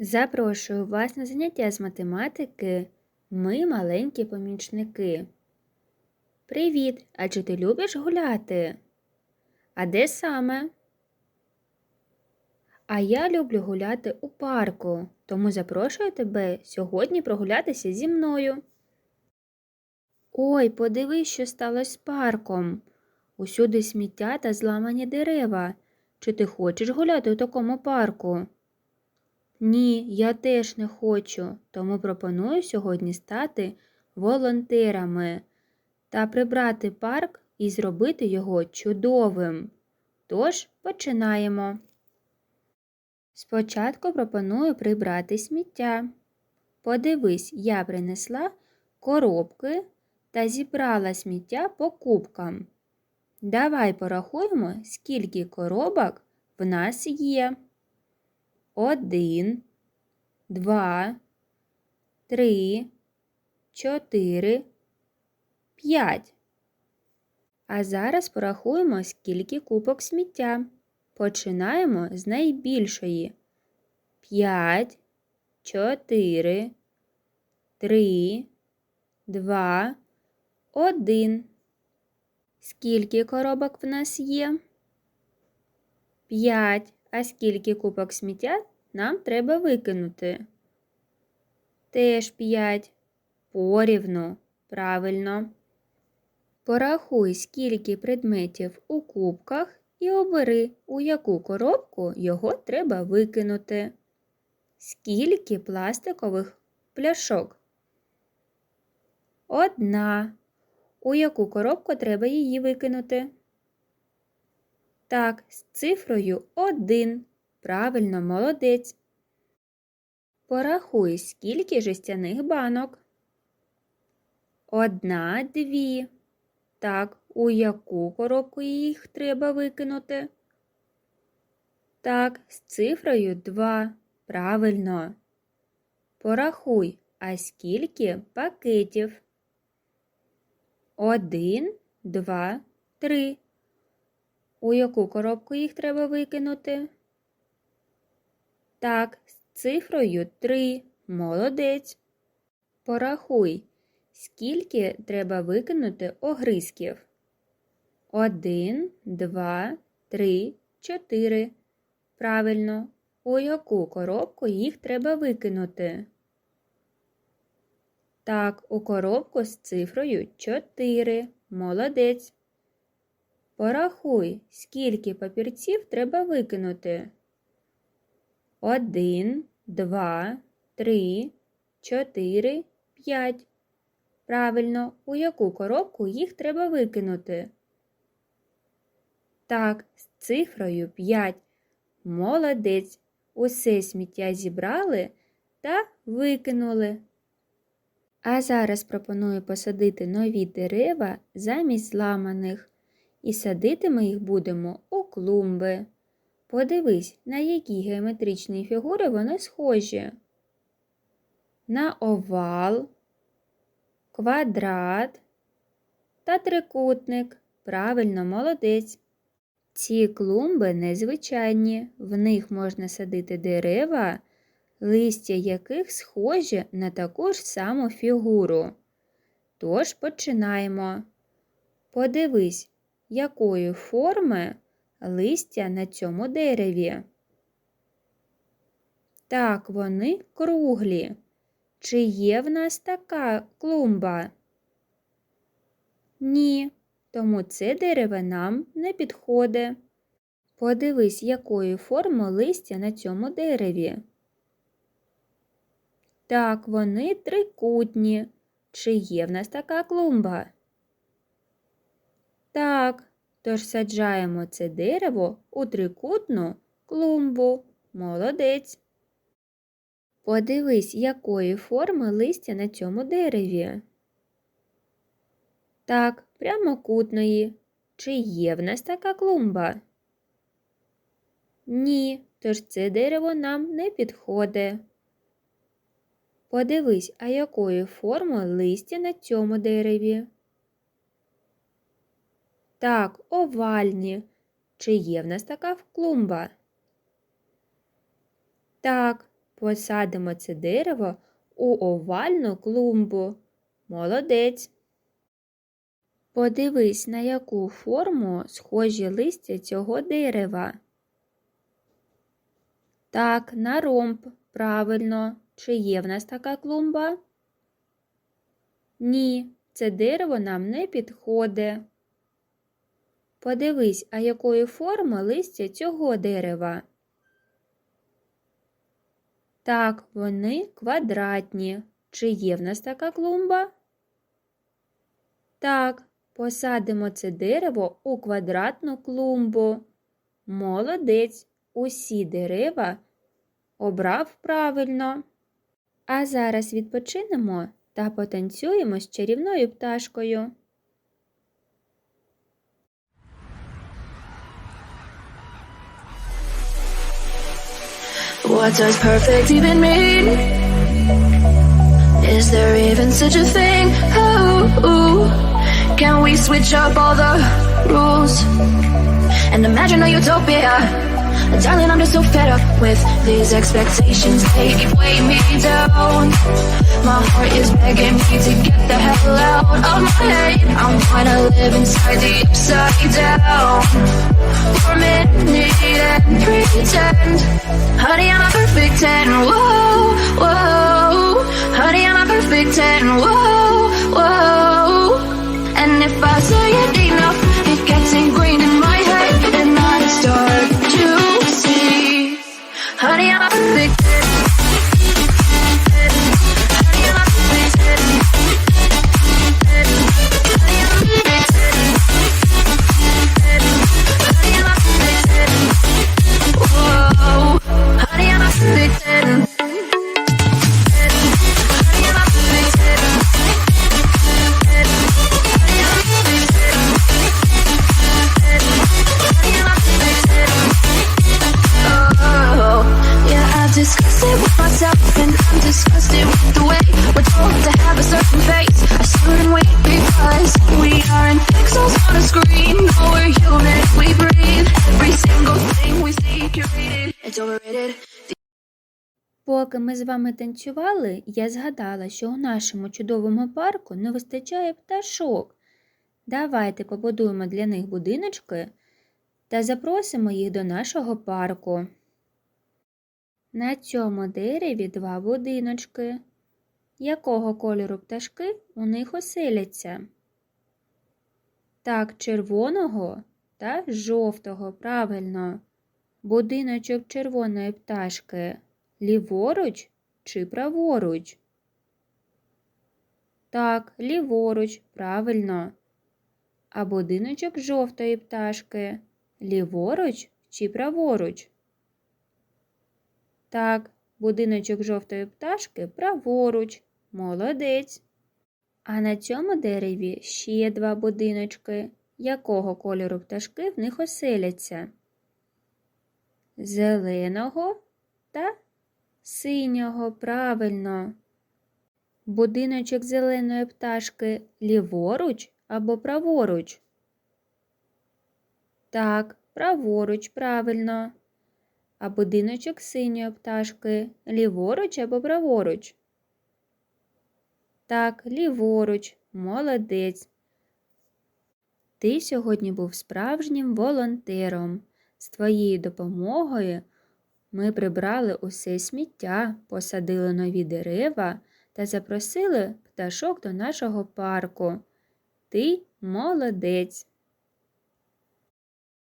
Запрошую вас на заняття з математики. Ми маленькі помічники. Привіт! А чи ти любиш гуляти? А де саме? А я люблю гуляти у парку, тому запрошую тебе сьогодні прогулятися зі мною. Ой, подивись, що сталося з парком. Усюди сміття та зламані дерева. Чи ти хочеш гуляти у такому парку? Ні, я теж не хочу, тому пропоную сьогодні стати волонтерами та прибрати парк і зробити його чудовим. Тож починаємо. Спочатку пропоную прибрати сміття. Подивись, я принесла коробки та зібрала сміття по кубкам. Давай порахуємо, скільки коробок в нас є. Один, два, три, чотири, п'ять. А зараз порахуємо, скільки кубок сміття. Починаємо з найбільшої. П'ять, чотири, три, два, один. Скільки коробок в нас є? П'ять. А скільки кубок сміття нам треба викинути? Теж п'ять. Порівну. Правильно. Порахуй, скільки предметів у кубках і обери, у яку коробку його треба викинути. Скільки пластикових пляшок? Одна. У яку коробку треба її викинути? Так, з цифрою 1. Правильно, молодець. Порахуй, скільки жестяних банок. Одна, дві. Так, у яку коробку їх треба викинути? Так, з цифрою 2. Правильно. Порахуй, а скільки пакетів? Один, два, три. У яку коробку їх треба викинути? Так, з цифрою 3. Молодець. Порахуй, скільки треба викинути огризків. Один, два, три, чотири. Правильно. У яку коробку їх треба викинути? Так, у коробку з цифрою 4. Молодець. Порахуй, скільки папірців треба викинути. Один, два, три, чотири, п'ять. Правильно, у яку коробку їх треба викинути? Так, з цифрою 5. Молодець. Усе сміття зібрали та викинули. А зараз пропоную посадити нові дерева замість зламаних. І садити ми їх будемо у клумби. Подивись, на які геометричні фігури вони схожі. На овал, квадрат та трикутник. Правильно, молодець. Ці клумби незвичайні, в них можна садити дерева, листя яких схожі на таку ж саму фігуру. Тож починаємо. Подивись, якої форми листя на цьому дереві? Так, вони круглі. Чи є в нас така клумба? Ні, тому це дерево нам не підходить. Подивись, якої форми листя на цьому дереві. Так, вони трикутні. Чи є в нас така клумба? Так, тож саджаємо це дерево у трикутну клумбу. Молодець. Подивись, якої форми листя на цьому дереві. Так, прямокутної. Чи є в нас така клумба? Ні, тож це дерево нам не підходить. Подивись, а якої форми листя на цьому дереві. Так, овальні. Чи є в нас така клумба? Так, посадимо це дерево у овальну клумбу. Молодець. Подивись, на яку форму схожі листя цього дерева. Так, на ромб. Правильно. Чи є в нас така клумба? Ні, це дерево нам не підходить. Подивись, а якої форми листя цього дерева? Так, вони квадратні. Чи є в нас така клумба? Так, посадимо це дерево у квадратну клумбу. Молодець, усі дерева обрав правильно. А зараз відпочинемо та потанцюємо з чарівною пташкою. What does perfect even mean? Is there even such a thing? Can we switch up all the rules and imagine a utopia? Darling, I'm just so fed up with these expectations. They keep weighing me down. My heart is begging me to get the hell out of my head. I wanna live inside the upside down for a minute and pretend. Honey, I'm a perfect 10. Whoa, whoa. Honey, I'm a perfect 10. Whoa, whoa. Поки ми з вами танцювали, я згадала, що у нашому чудовому парку не вистачає пташок. Давайте побудуємо для них будиночки та запросимо їх до нашого парку. На цьому дереві два будиночки. Якого кольору пташки у них оселяться? Так, червоного та жовтого, правильно. Будиночок червоної пташки ліворуч чи праворуч? Так, ліворуч, правильно. А будиночок жовтої пташки ліворуч чи праворуч? Так, будиночок жовтої пташки праворуч. Молодець. А на цьому дереві ще два будиночки. Якого кольору пташки в них оселяться? Зеленого та синього, правильно. Будиночок зеленої пташки ліворуч або праворуч? Так, праворуч, правильно. А будиночок синьої пташки ліворуч або праворуч? Так, ліворуч, молодець. Ти сьогодні був справжнім волонтером. З твоєю допомогою ми прибрали усе сміття, посадили нові дерева та запросили пташок до нашого парку. Ти молодець.